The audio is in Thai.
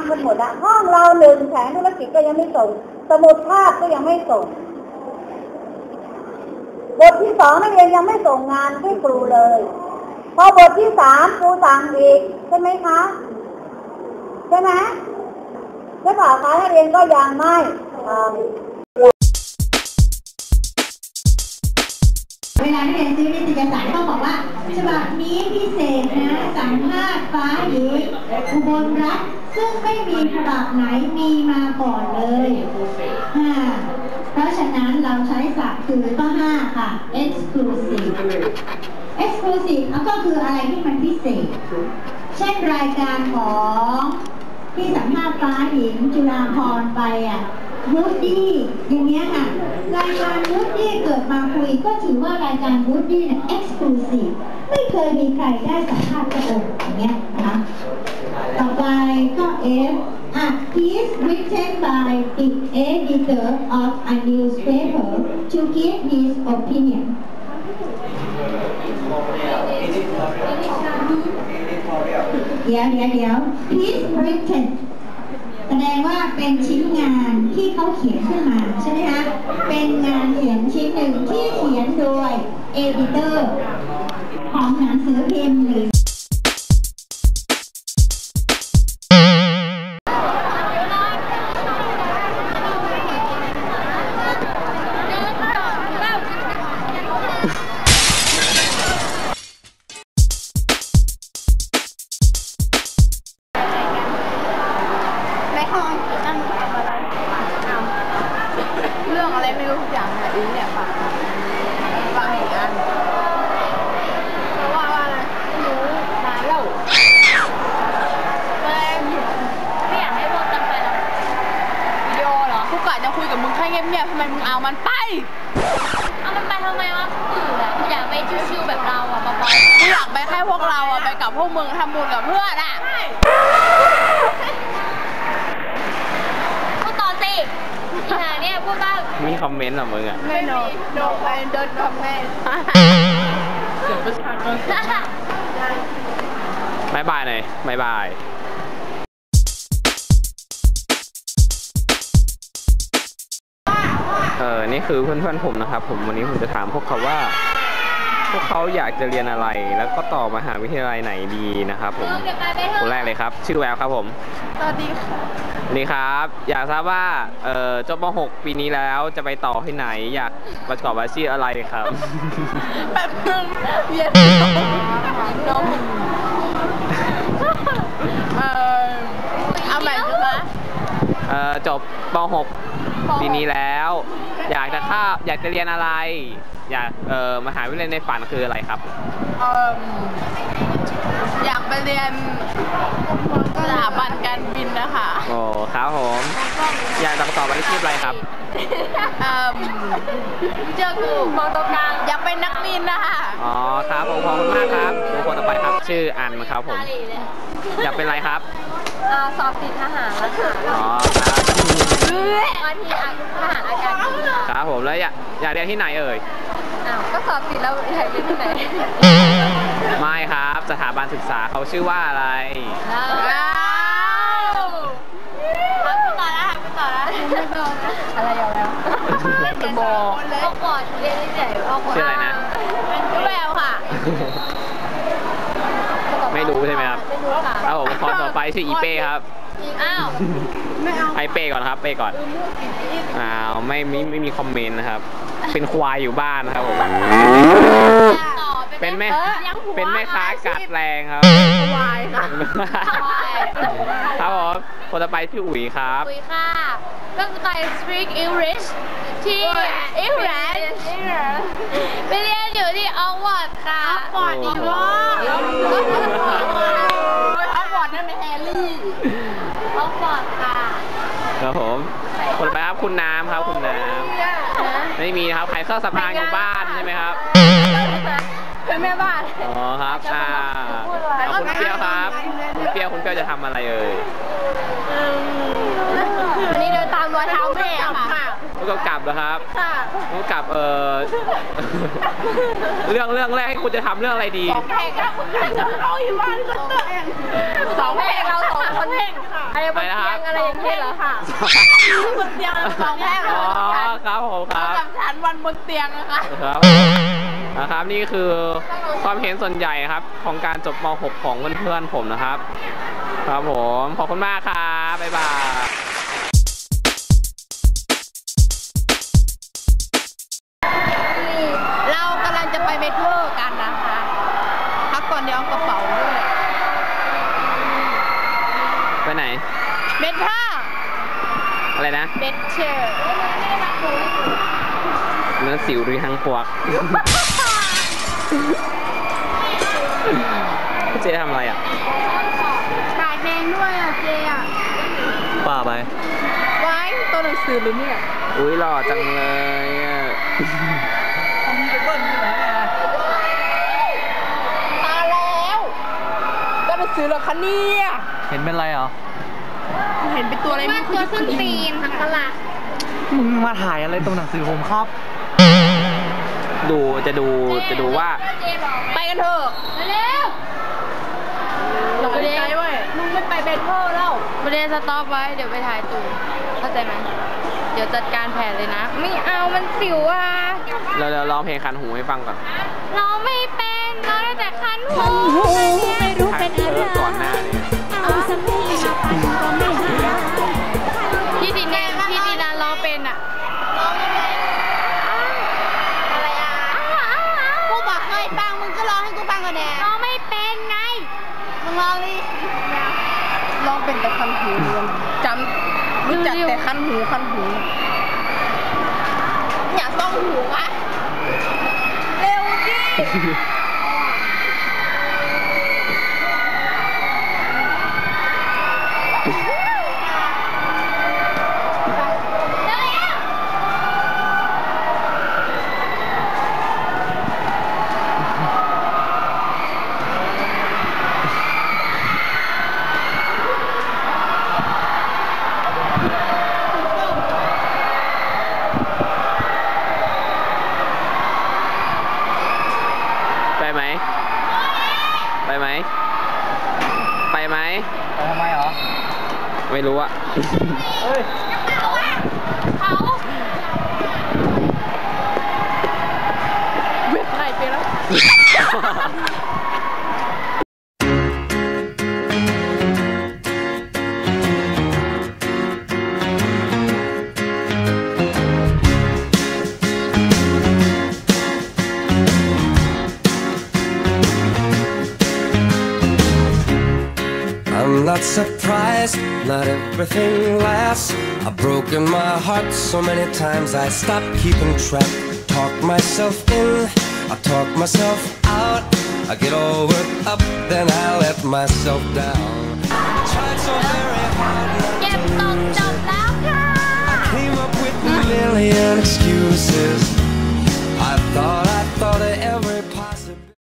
ำกันหมดละห้องเราหนึ่งแผนธุรกิจก็ยังไม่ส่ง สมุดภาพก็ยังไม่ส่งบทที่สองนักเรียนยังไม่ส่งงานให้ครูเลย พอบทที่สามครูสั่งอีกใช่ไหมคะใช่ไหมใช่เปล่าคะนักเรียนก็ยังไม่เวลาที่เรียนซื้อนิตยสารต้องบอกว่าฉบับนี้พิเศษนะ สัมภาษณ์ฟ้าหรืออุบลรัตน์ ซึ่งไม่มีฉบับไหนมีมาก่อนเลยห้าเพราะฉะนั้นเราใช้ศัพท์คือข้อห้าค่ะ exclusive exclusive ก็คืออะไรที่มันพิเศษ เช่นรายการของที่สัมภาษณ์ฟ้าหญิงจุฬาพรไปอะวูดดี้อย่างเงี้ยค่ะ รายการวูดดี้เกิดมาคุยก็ถือว่ารายการวูดดี้เนี่ยเอ็กซ์คลูซีฟไม่เคยมีใครได้สัมภาษณ์พระองค์อย่างเงี้ยนะคะ ต่อไปก็ F อะ piece written by the editor of a newspaper to give his opinion เดี๋ยวเดี๋ยวเดี๋ยว piece written แสดงว่าเป็นชิ้นงานที่เขาเขียนขึ้นมาใช่ไหมคะ เป็นงานเขียนชิ้นหนึ่งที่เขียนโดย editor ของหนังสือพิมพ์หรือ Oh. พวกเราอะไปกับพวกมึงทำบุญกับเพื่อนอะพูดต่อสิอีหาเนี่ยพูดบ้างมีคอมเมนต์เหรอมึงอะ ไม่โนโนไปเดินคอมเมนต์บายบายหน่อยบายบายเออนี่คือเพื่อนๆผมนะครับ ผมวันนี้ผมจะถามพวกเขาว่า พวกเขาอยากจะเรียนอะไร แล้วก็ต่อมหาวิทยาลัยไหนดีนะครับผมเดี๋ยวไปไปเถคนแรอะกเลยครับ ชื่อแววครับผมสวัสดีค่ะนี่ครับ อยากทราบว่าเอ่อจบม .6 ปีนี้แล้วจะไปต่อที่ไหน อยากประกอบอาชีพอะไรครับแป๊บนึงเย็นนมเออเอาใหม่ใช่ไหมเอ่อจบป .6 ปีนี้แล้ว อยากจะเข้าอยากจะเรียนอะไร อยากเอ่อมหาวิทยาลัยในฝันคืออะไรครับเอออยากไปเรียนสถาบันการบินนะคะโอ้ครับผมอยากประกอบอาชีพอะไรครับเอ่อเจอกูมองตรงกลางอยากเป็นนักบินนะคะอ๋อครับผมขอบคุณมากครับดูคนต่อไปครับ ชื่ออันครับผมตาหลีเลยอยากเป็นอะไรครับอ่าสอบติดทหารแล้วค่ะอ๋อครับวันที่อาทหารอากาศบินครับผมแล้วอยากอยากเรียนที่ไหนเอ่ยอ้าวก็ สอบติดแล้วอยากเรียนที่ไหนไม่ครับสถาบันศึกษาเขาชื่อว่าอะไรอ้าวว้าวทำไปต่อแล้วทำไปต่อแล้วอะไรอย่างแล้วจะบอกเอาก่อนเรียนที่ไหนเอาก่อนชื่ออะไรนะแววค่ะ ไม่รู้ใช่ไหมครับไม่รู้ค่ะครับผมคนต่อไปชื่ออีเป้ครับอ้าวให้เป้ก่อนครับเป้ก่อนอ้าวไม่ไม่ไม่มีคอมเมนต์นะครับ เป็นควายอยู่บ้านนะครับผมต่อเป็นแม่ยังหัวเป็นแม่ค้ากัดแรงครับวายค่ะครับผมคนต่อไปชื่ออุ๋ยครับคุยค่ะก็คือไป speak English ที่ England ไปเรียนอยู่ที่ออวอร์ดค่ะอวอร์ดอีกรอบเอาบอร์ดนั่นเป็นแฮร์รี่ออวอร์ดค่ะครับผมคนต่อไปครับคุณน้ำครับคุณน้ำ ไม่มีนะครับขายเครื่องสำอางอยู่บ้านใช่ไหมครับเป็นแม่บ้านอ๋อครับอ่าเอาคุณเปรี้ยวครับ คุณเปรี้ยวคุณเปรี้ยวจะทำอะไรเอ่ยวันนี้เดินตามรอยเท้าแม่ค่ะ ผู้กำกับนะครับผู้กำกับเอ่อ เรื่องเรื่องแรกให้คุณจะทำเรื่องอะไรดี สองเพลงอะเอาอยู่บ้านก็เต้นสองเพลงเราสองคนเพลงค่ะอะไรบนเตียงอะไรอย่างเงี้ยเหรอค่ะบนเตียงสองแพลงอ๋อครับผมครารับ จำฉันวันบนเตียงนะคะ ครับนะครับนี่คือความเห็นส่วนใหญ่ครับ ของการจบม .6 ของเพื่อนๆผมนะครับ ครับผม ขอบคุณมากครับ บ๊ายบาย เดี๋ยวเอากระเป๋าด้วยไปไหนเมโทรอะไรนะ เบสเชอร์เนื้อสิวหรือทั้งพวกเจ๊ทำอะไรอะปากแดงด้วยอะเจอะป่าไป ไว้ตัวหนังสือหรือเนี่ย อุ้ยหล่อจังเลยอะ ตาแล้วตัวหนัง สือเหรอคะเนี่ยเห็นเป็นไรเหรอ เห็นเป็นตัวอะไรไม่รู้ตัวส้นตีนหักกะลักมึงมาถ่ายอะไรตรงหนังสือผมครับ ดูจะดูจะดูว่า ไปกันเถอะเร็วเราไปใจเว้ยมึงไม่ไปเบนเทอร์แล้วประเด็นสต็อปไว้เดี๋ยวไปถ่ายตูเข้าใจไหมเดี๋ยวจัดการแผนเลยนะ ไม่เอามันสิวอะเราเราร้องเพลงคันหูให้ฟังก่อนเราไม่เป็น เราได้แต่คันหูไม่รู้เป็นอะไรก่อนหน้านี้เอาสักทีมาไปก็ไม่หายพี่ดินเนี่ยพี่ดินาร้องเป็นอะอะไรอะกูบอกเคยฟังมึงก็ร้องให้กูฟังกันแน่ร้องไม่เป็นไงมึงร้องดิร้องเป็นแต่คันหูจำรู้จักแต่คันหูคันหูอยากต้องหูวะเร็วดิ ไปไหม ไปไหม ไปไหม ไปทำไมเหรอ ไม่รู้อะเฮ้ยเว็บไหนไปแล้ว lies. Not everything lasts. I've broken my heart so many times I stopped keeping track. Talk myself in, I talk myself out. I get all worked up, then I let myself down. I tried so very hard. I came up with a million excuses. I thought.